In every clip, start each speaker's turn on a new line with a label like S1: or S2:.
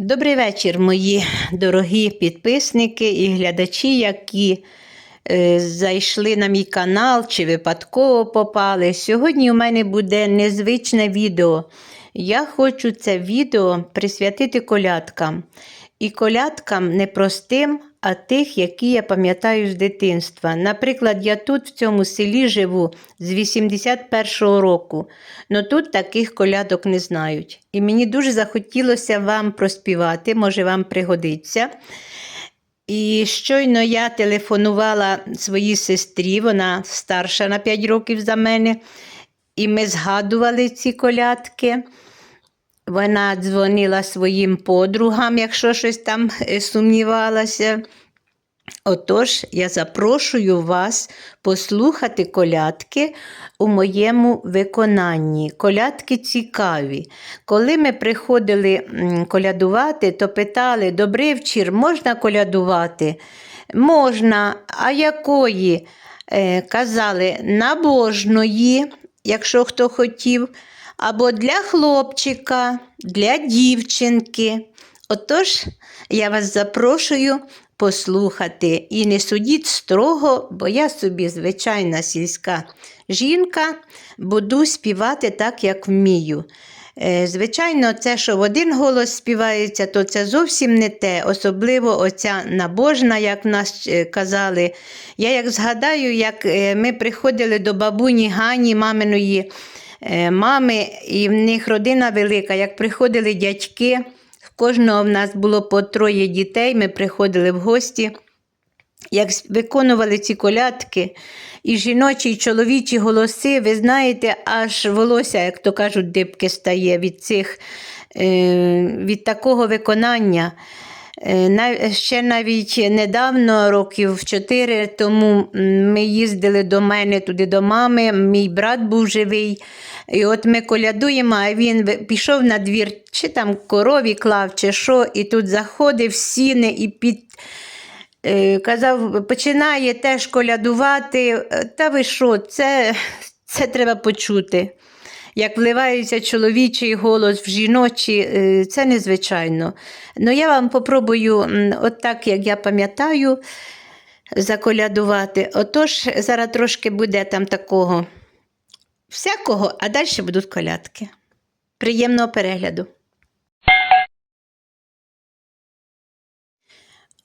S1: Добрий вечір, мої дорогі підписники і глядачі, які е, зайшли на мій канал чи випадково попали. Сьогодні у мене буде незвичне відео. Я хочу це відео присвятити колядкам. І колядкам не простим, а тих, які я пам'ятаю з дитинства. Наприклад, я тут в цьому селі живу з 81-го року, але тут таких колядок не знають. І мені дуже захотілося вам проспівати, може вам пригодиться. І щойно я телефонувала своїй сестрі, вона старша на 5 років за мене, і ми згадували ці колядки. Вона дзвонила своїм подругам, якщо щось там е, сумнівалася. Отож, я запрошую вас послухати колядки у моєму виконанні. Колядки цікаві. Коли ми приходили колядувати, то питали: Добрий вечір, можна колядувати? Можна, а якої? Е, казали, набожної, якщо хто хотів, або для хлопчика, для дівчинки. Отож, я вас запрошую послухати і не судіть строго, бо я собі звичайна сільська жінка, буду співати так, як вмію. Е, Звичайно, це, що в один голос співається, то це зовсім не те, особливо оця набожна, як нас е, казали. Я як згадаю, як е, ми приходили до бабуні Гані, маминої мами, і в них родина велика, як приходили дядьки, в кожного в нас було по троє дітей, ми приходили в гості. Як виконували ці колядки, і жіночі, і чоловічі голоси, ви знаєте, аж волосся, як то кажуть, дибки стає від цих, е, від такого виконання. Е, Ще навіть недавно, років чотири тому, ми їздили до мене туди до мами, мій брат був живий. І от ми колядуємо, а він пішов на двір, чи там корові клав, чи що, і тут заходив сіни і під. Е, Казав, починає теж колядувати. Е, Та ви що, це, це треба почути. Як вливається чоловічий голос в жіночий, е, це незвичайно. Ну, я вам попробую, от так, як я пам'ятаю, заколядувати. Отож, зараз трошки буде там такого всякого, а далі будуть колядки. Приємного перегляду.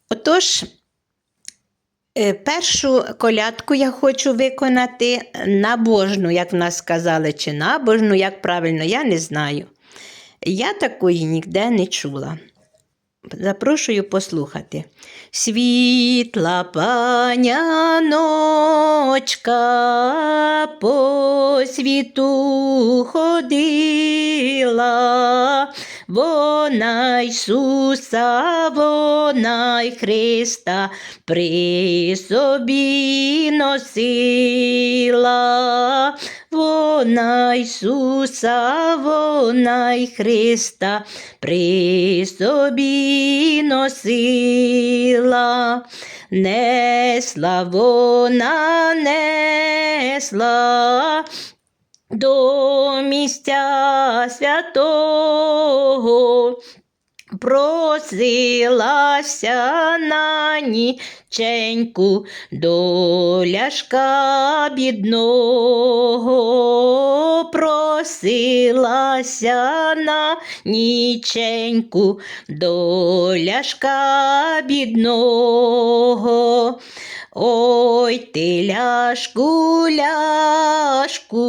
S1: Отож, першу колядку я хочу виконати набожну, як в нас сказали, чи набожну, як правильно, я не знаю. Я такої ніде не чула. Запрошую послухати. Світла паняночка по світу ходила, вона Ісуса, вона Христа при собі носила, вона Ісуса, вона Христа при собі носила. Несла вона, несла до місця святого. Просилася на ніченьку до ляшка бідного, просилася на ніченьку до ляшка бідного. Ой ти ляшку, ляшку,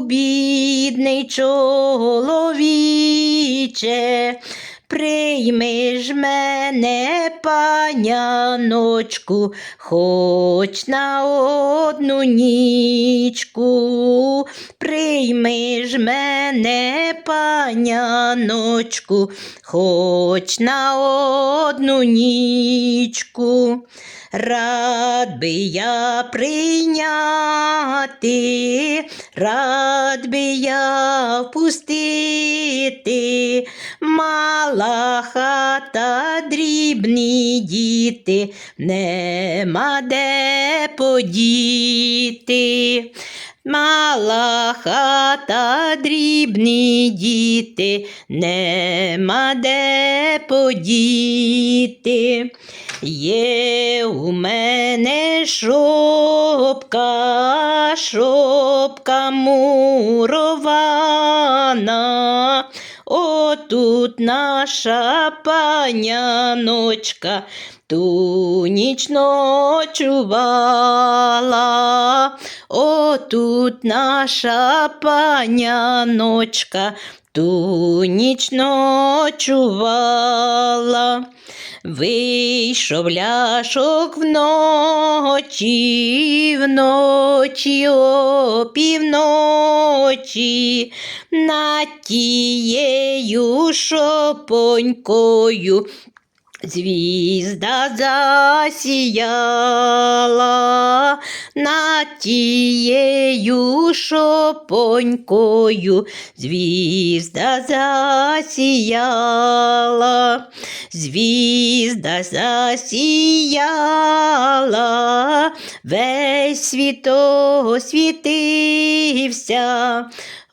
S1: бідний чоловіче, прийми ж мене, паняночку, хоч на одну нічку, прийми ж мене, паняночку, хоч на одну нічку. Рад би я прийняти, рад би я впустити, мала хата, дрібні діти, нема де подіти. Мала хата, дрібні діти, нема де подіти. Є у мене шопка, шопка мурована. Отут наша паняночка ту ніч ночувала. Отут наша паняночка ту ніч ночувала. Вийшов ляшок вночі, вночі, о півночі, над тією шопонькою Звізда засіяла над тією шопонькою, звізда засіяла, звізда засіяла, весь світ освітився.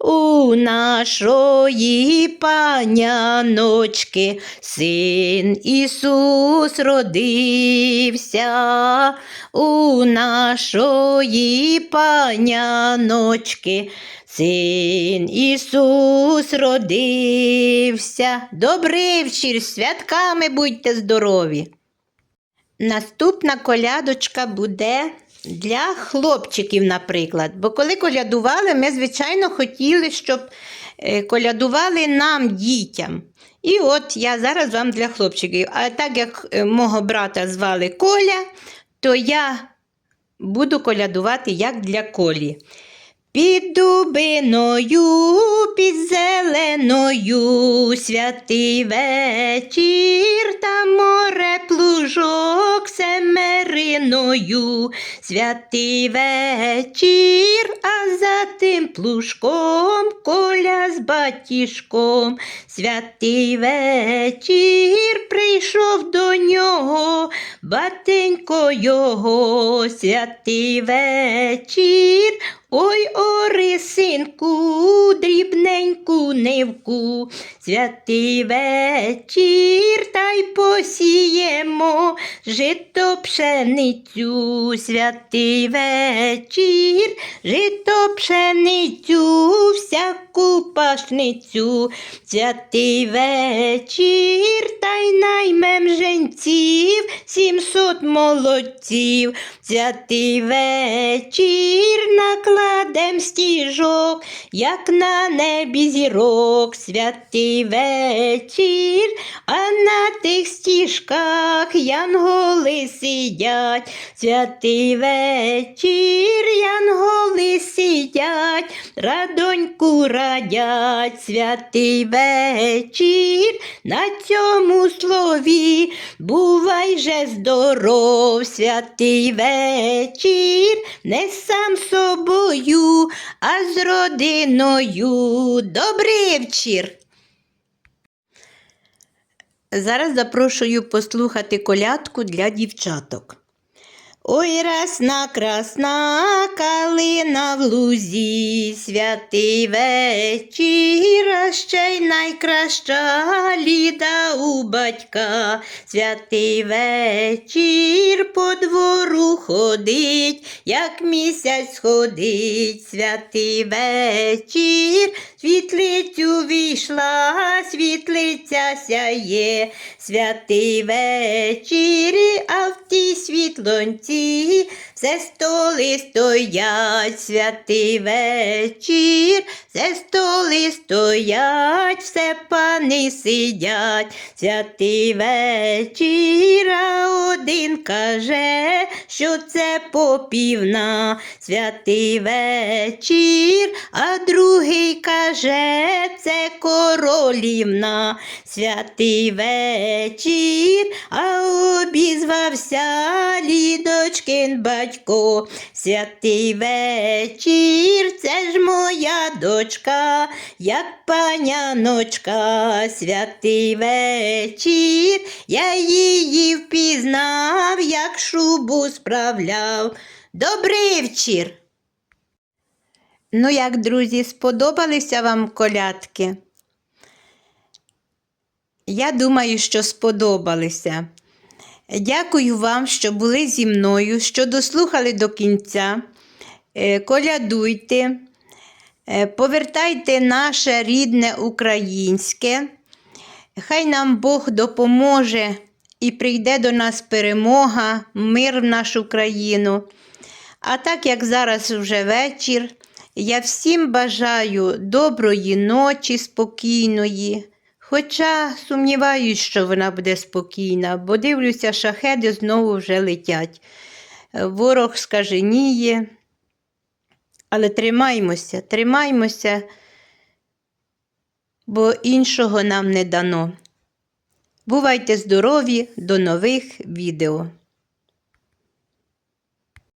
S1: У нашої паняночки син Ісус родився, у нашої паняночки син Ісус родився. Добрий вечір, святками будьте здорові. Наступна колядочка буде для хлопчиків, наприклад. Бо коли колядували, ми, звичайно, хотіли, щоб е, колядували нам, дітям. І от я зараз вам для хлопчиків. А так як е, мого брата звали Коля, то я буду колядувати як для Колі. Під дубиною, під зеленою, святий вечір та море плужок семериною, святий вечір, а за тим плужком коля з батішком, святий вечір прийшов до нього, батенько його, святий вечір. Ой, орисинку, дрібненьку нивку, святий вечір, та й посіємо жито пшеницю, святий вечір, жито пшеницю, всяку пашницю, святий вечір, та й наймем женців, сімсот молодців, святий вечір, накладем стіжок, як на небі зірок, святий вечір, а на тих стіжках янголи сидять, святий вечір, янголи сидять, радоньку радять, святий вечір, на цьому слові бувай же здоров, святий вечір, не сам собою, а з родиною. Добрий вечір! Зараз запрошую послухати колядку для дівчаток. Ой, рясна красна калина в лузі, святий вечір, ще й найкраща ліда у батька, святий вечір по двору ходить, як місяць ходить, святий вечір, світлицю війшла, світлиця сяє, святий вечір, а в тій світлонці все столи стоять, святий вечір, все столи стоять, все пани сидять, святий вечір, а один каже, що це попівна, святий вечір, а другий каже, це королівна, святий вечір, а обізвався лідочкин батько, святий вечір, це ж моя дочка, як паняночка, святий вечір, я її впізнав, як шубу справляв. Добрий вечір. Ну як, друзі, сподобалися вам колядки? Я думаю, що сподобалися. Дякую вам, що були зі мною, що дослухали до кінця. Е, Колядуйте, е, повертайте наше рідне українське. Хай нам Бог допоможе і прийде до нас перемога, мир в нашу країну. А так як зараз вже вечір, я всім бажаю доброї ночі, спокійної. Хоча сумніваюсь, що вона буде спокійна, бо дивлюся, шахеди знову вже летять. Ворог скаженіє. Але тримаймося, тримаймося, бо іншого нам не дано. Бувайте здорові, до нових відео!